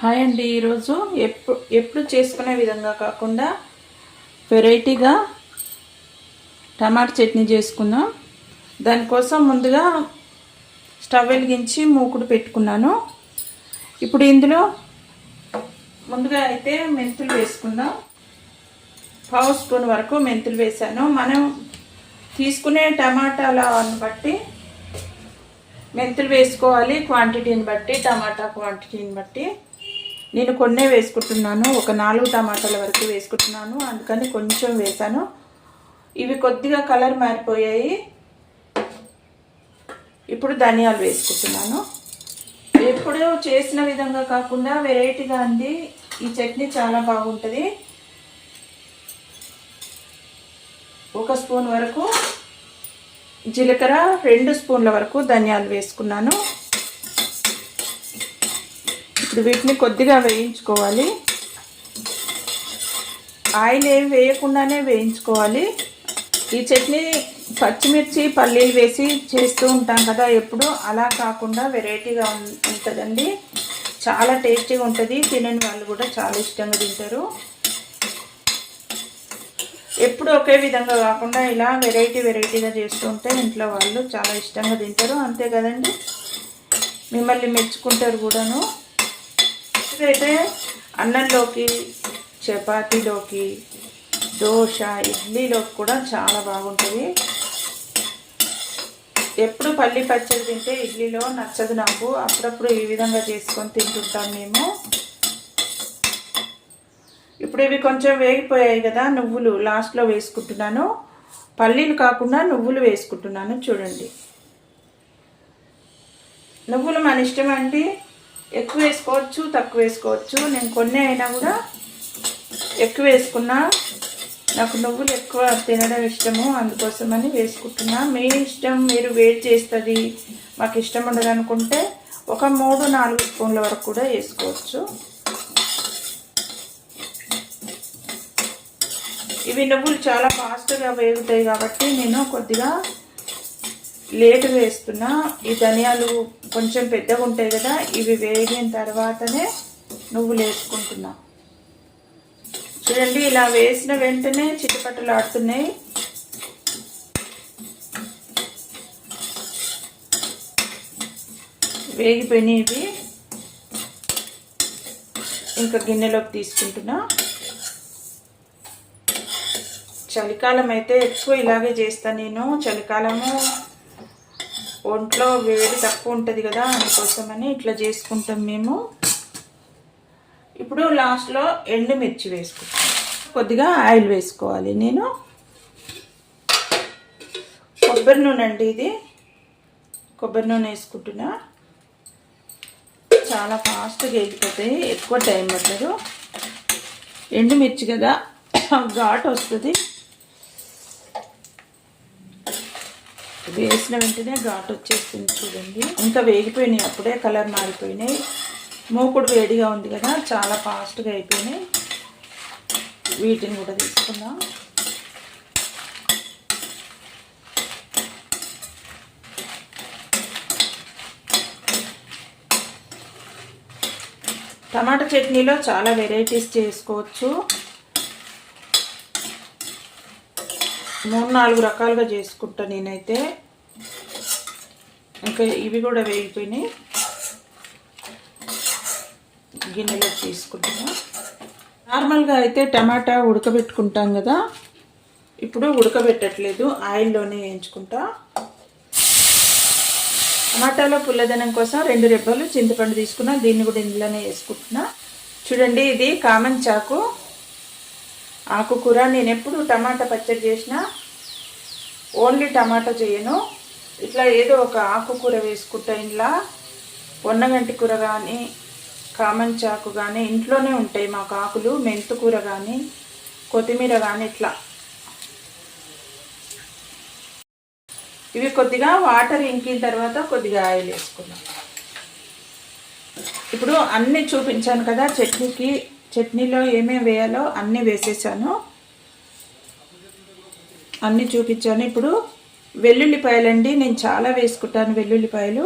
Hi అండి ఈరోజు ఎప్పుడు ఎప్పుడు చేసుకునే విధంగా కాకుండా వెరైటీగా టమాటా చట్నీ చేసుకుందాం. దానికోసం ముందుగా స్టవ్ వెలిగించి మూకుడు పెట్టుకున్నాను. ఇప్పుడు ఇందులో ముందుగా అయితే మెంతులు వేసుకుందాం. పావు స్పూన్ వరకు మెంతులు వేసాను. మనం తీసుకునే టమాటాలను బట్టి మెంతులు వేసుకోవాలి క్వాంటిటీని బట్టి టమాటా క్వాంటిటీని బట్టి. నేను కొన్నే వేసుకుంటున్నాను. ఒక నాలుగు టమాటాల వరకు వేసుకుంటున్నాను. అందుకని కొంచెం వేసాను. ఇవి కొద్దిగా కలర్ మారిపోయాయి. ఇప్పుడు ధనియాలు వేసుకుంటున్నాను. ఎప్పుడు చేసిన విధంగా కాకుండా వెరైటీగా అంది. ఈ చట్నీ చాలా బాగుంటుంది. ఒక స్పూన్ వరకు జీలకర్ర రెండు స్పూన్ల వరకు ధనియాలు వేసుకున్నాను. ఇప్పుడు వీటిని కొద్దిగా వేయించుకోవాలి. ఆయిల్ ఏం వేయకుండానే వేయించుకోవాలి. ఈ చట్నీ పచ్చిమిర్చి పల్లీలు వేసి చేస్తూ ఉంటాం కదా ఎప్పుడు. అలా కాకుండా వెరైటీగా ఉంటుందండి. చాలా టేస్టీగా ఉంటుంది. తినని వాళ్ళు కూడా చాలా ఇష్టంగా తింటారు. ఎప్పుడు ఒకే విధంగా కాకుండా ఇలా వెరైటీ వెరైటీగా చేస్తూ ఉంటే ఇంట్లో వాళ్ళు చాలా ఇష్టంగా తింటారు. అంతే కదండి? మిమ్మల్ని మెచ్చుకుంటారు కూడాను. అయితే అన్నంలోకి చపాతీలోకి దోశ ఇడ్లీలోకి కూడా చాలా బాగుంటుంది. ఎప్పుడు పల్లి పచ్చడి తింటే ఇడ్లీలో నచ్చదు నాకు. అప్పుడప్పుడు ఈ విధంగా చేసుకొని తింటుంటాం మేము. ఇప్పుడు ఇవి కొంచెం వేగిపోయాయి కదా నువ్వులు లాస్ట్లో వేసుకుంటున్నాను. పల్లీలు కాకుండా నువ్వులు వేసుకుంటున్నాను చూడండి. నువ్వులు మన ఇష్టం అండి ఎక్కువ వేసుకోవచ్చు తక్కువ వేసుకోవచ్చు. నేను కొన్ని అయినా కూడా ఎక్కువ వేసుకున్నా నాకు నువ్వులు ఎక్కువ తినడం ఇష్టము అందుకోసమని వేసుకుంటున్నా. మీ ఇష్టం మీరు వేడి చేస్తుంది మాకు ఇష్టం ఉండదు అనుకుంటే ఒక మూడు నాలుగు స్పూన్ల వరకు కూడా వేసుకోవచ్చు. ఇవి నువ్వులు చాలా ఫాస్ట్గా వేగుతాయి కాబట్టి నేను కొద్దిగా లేటు వేస్తున్నా ఈ ధనియాలు కొంచెం పెద్దగా ఉంటాయి కదా ఇవి వేగిన తర్వాతనే నువ్వులు వేసుకుంటున్నా చూడండి ఇలా వేసిన వెంటనే చిట్టుపట్టలు ఆడుతున్నాయి. వేగిపోయినాయి ఇవి. ఇంకా గిన్నెలోకి తీసుకుంటున్నా. చలికాలం అయితే ఎక్కువ ఇలాగే చేస్తాను నేను. చలికాలము ఒంట్లో వేడి తక్కువ ఉంటుంది కదా అందుకోసమని ఇట్లా చేసుకుంటాం మేము. ఇప్పుడు లాస్ట్లో ఎండుమిర్చి వేసుకుంటాం. కొద్దిగా ఆయిల్ వేసుకోవాలి. నేను కొబ్బరి నూనె అండి ఇది. కొబ్బరి నూనె వేసుకుంటున్నా. చాలా ఫాస్ట్గా వెళ్ళిపోతాయి ఎక్కువ టైం పట్టదు. ఎండుమిర్చి కదా ఘాటు వస్తుంది. వేసిన వెంటనే ఘాటు వచ్చేస్తుంది చూడండి. ఇంకా వేగిపోయినాయి అప్పుడే కలర్ మారిపోయినాయి. మూకుడు వేడిగా ఉంది కదా చాలా ఫాస్ట్గా అయిపోయినాయి. వీటిని కూడా తీసుకుందాం. టమాటా చట్నీలో చాలా వెరైటీస్ చేసుకోవచ్చు. మూడు నాలుగు రకాలుగా చేసుకుంటా నేనైతే. ఇంకా ఇవి కూడా వేగిపోయినాయి. గిన్నెలో తీసుకుంటున్నా. నార్మల్గా అయితే టమాటా ఉడకబెట్టుకుంటాం కదా. ఇప్పుడు ఉడకబెట్టట్లేదు. ఆయిల్లోనే వేయించుకుంటా. టమాటాలో పుల్లదనం కోసం రెండు రెబ్బలు చింతపండు తీసుకున్నా. దీన్ని కూడా ఇందులోనే వేసుకుంటున్నా. చూడండి ఇది కామన్ చాకు. ఆకుకూర. నేను ఎప్పుడు టమాటా పచ్చడి చేసినా ఓన్లీ టమాటా చేయను. ఇట్లా ఏదో ఒక ఆకుకూర వేసుకుంటా ఇంట్లో. పొన్నగంటి కూర కానీ కామన్ చాకు కానీ ఇంట్లోనే ఉంటాయి మాకు ఆకులు మెంతు కూర కానీ కొత్తిమీర కానీ ఇట్లా. ఇవి కొద్దిగా వాటర్ ఇంకిన తర్వాత కొద్దిగా ఆయిల్ వేసుకున్నాం ఇప్పుడు అన్నీ చూపించాను కదా చట్నీకి చట్నీలో ఏమేమి వేయాలో అన్నీ వేసేసాను. అన్నీ చూపించాను. ఇప్పుడు వెల్లుల్లిపాయలండి నేను చాలా వేసుకుంటాను వెల్లుల్లిపాయలు.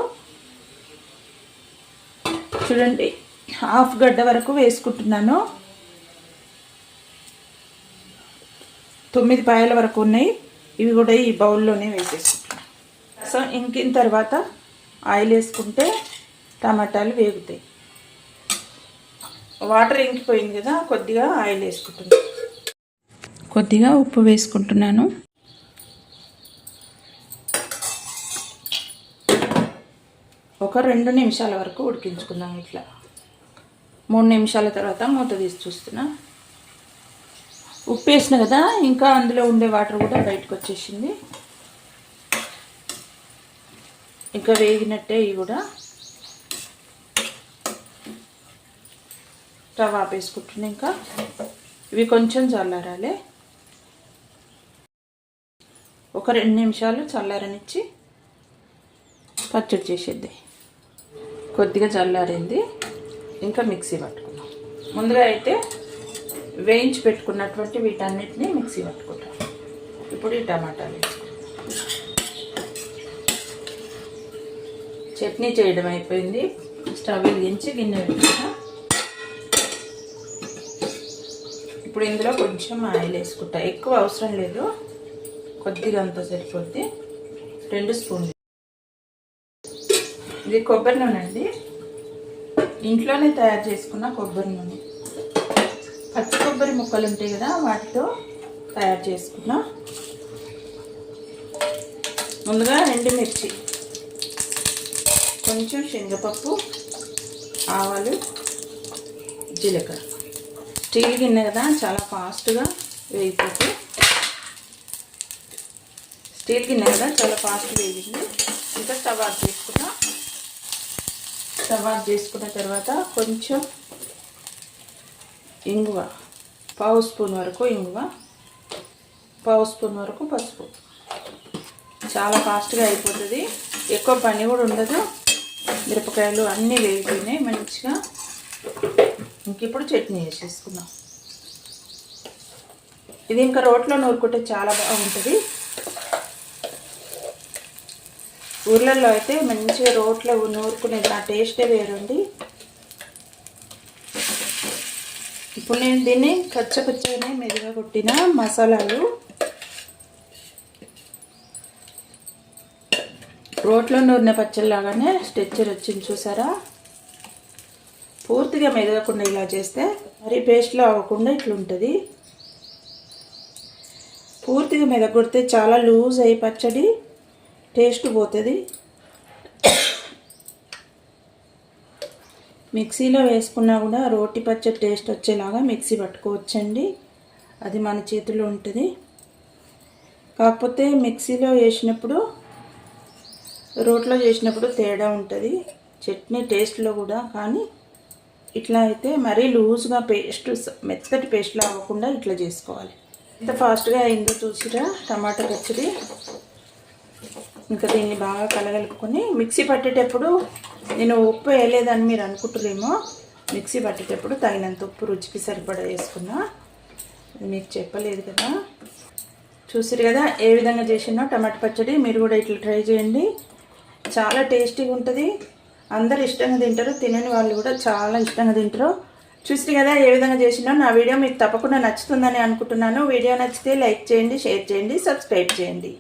చూడండి హాఫ్ గడ్డ వరకు వేసుకుంటున్నాను. తొమ్మిది పాయల వరకు ఉన్నాయి ఇవి కూడా ఈ బౌల్లోనే వేసేసుకుంటున్నాను. సో ఇంకిన తర్వాత ఆయిల్ వేసుకుంటే టమాటాలు వేగుతాయి. వాటర్ ఇంకిపోయింది కదా కొద్దిగా ఆయిల్ వేసుకుంటున్నాను. కొద్దిగా ఉప్పు వేసుకుంటున్నాను. ఒక రెండు నిమిషాల వరకు ఉడికించుకుందాం ఇట్లా. మూడు నిమిషాల తర్వాత మూత తీసి చూస్తున్నా. ఉప్పు వేసిన కదా ఇంకా అందులో ఉండే వాటర్ కూడా బయటకు వచ్చేసింది. ఇంకా వేగినట్టే ఇవి కూడా. స్టవ్ ఆపేసుకుంటున్నా ఇంకా. ఇవి కొంచెం చల్లారాలి. ఒక రెండు నిమిషాలు చల్లారనిచ్చి పచ్చడి చేసేద్ది. కొద్దిగా చల్లారింది. ఇంకా మిక్సీ పట్టుకున్నాం ముందుగా అయితే వేయించి పెట్టుకున్నటువంటి వీటన్నిటిని మిక్సీ పట్టుకుంటాం. ఇప్పుడు ఈ టమాటాలు వేసుకుంటాం చట్నీ చేయడం అయిపోయింది. స్టవ్ వెలిగించి గిన్నె పెట్టుకున్నా ఇప్పుడు ఇందులో కొంచెం ఆయిల్ వేసుకుంటా. ఎక్కువ అవసరం లేదు. కొద్దిగా అంత సరిపోద్ది. రెండు స్పూన్లు ఇది కొబ్బరి నూనె అండి. ఇంట్లోనే తయారు చేసుకున్న కొబ్బరి నూనె. పచ్చి కొబ్బరి ముక్కలు ఉంటాయి కదా వాటితో తయారు చేసుకున్న. ముందుగా ఎండుమిర్చి కొంచెం శనగపప్పు ఆవాలు జీలకర్ర. స్టీల్ గిన్నె కదా చాలా ఫాస్ట్గా వేగిపోతాయి స్టీల్ గిన్నె కదా చాలా ఫాస్ట్ వేగింది. ఇంకా స్టవ్ ఆఫ్ సవాట్ చేసుకున్న తర్వాత కొంచెం ఇంగువ పావు స్పూన్ వరకు ఇంగువ పావు స్పూన్ వరకు పసుపు. చాలా ఫాస్ట్గా అయిపోతుంది. ఎక్కువ పని కూడా ఉండదు. మిరపకాయలు అన్నీ వేగిపోయినాయి. మంచిగా ఇంక ఇప్పుడు చట్నీ వేసేసుకుందాం ఇది ఇంకా రోట్లో నూరుకుంటే చాలా బాగుంటుంది. ఊర్లలో అయితే మంచిగా రోట్లో నూరుకునేది ఆ టేస్టే వేరండి. ఇప్పుడు నేను దీన్ని కచ్చపచ్చగానే మెదుగా కొట్టిన మసాలాలు. రోట్లో నూరిన పచ్చళ్ళలాగానే స్ట్రెచ్చర్ వచ్చింది చూసారా? పూర్తిగా మెదగకుండా ఇలా చేస్తే మరి పేస్ట్లో అవ్వకుండా ఇట్లుంటుంది. పూర్తిగా మెదగొడితే చాలా లూజ్ అయ్యి పచ్చడి. టేస్ట్ పోతుంది. మిక్సీలో వేసుకున్నా కూడా రోటి పచ్చడి టేస్ట్ వచ్చేలాగా మిక్సీ పట్టుకోవచ్చండి. అది మన చేతిలో ఉంటుంది. కాకపోతే మిక్సీలో వేసినప్పుడు రోట్లో చేసినప్పుడు తేడా ఉంటుంది. చట్నీ టేస్ట్లో కూడా కానీ ఇట్లా అయితే మరీ లూజ్గా పేస్ట్ మెత్తటి పేస్ట్లా అవ్వకుండా ఇట్లా చేసుకోవాలి. ఎంత ఫాస్ట్గా అయిందో చూసిరా టమాటా పచ్చడి. ఇంకా దీన్ని బాగా కలగలుపుకొని మిక్సీ పట్టేటప్పుడు నేను ఉప్పు వేయలేదని మీరు అనుకుంటారేమో. మిక్సీ పట్టేటప్పుడు తగినంత ఉప్పు రుచికి సరిపడా వేసుకున్నా. మీకు చెప్పలేదు కదా. చూసిరు కదా ఏ విధంగా చేసినా టమాటా పచ్చడి. మీరు కూడా ఇట్లా ట్రై చేయండి. చాలా టేస్టీగా ఉంటుంది. అందరు ఇష్టంగా తింటారు. తినని వాళ్ళు కూడా చాలా ఇష్టంగా తింటారు. చూసి కదా ఏ విధంగా చేసినా నా వీడియో మీకు తప్పకుండా నచ్చుతుందని అనుకుంటున్నాను. వీడియో నచ్చితే లైక్ చేయండి షేర్ చేయండి సబ్స్క్రైబ్ చేయండి.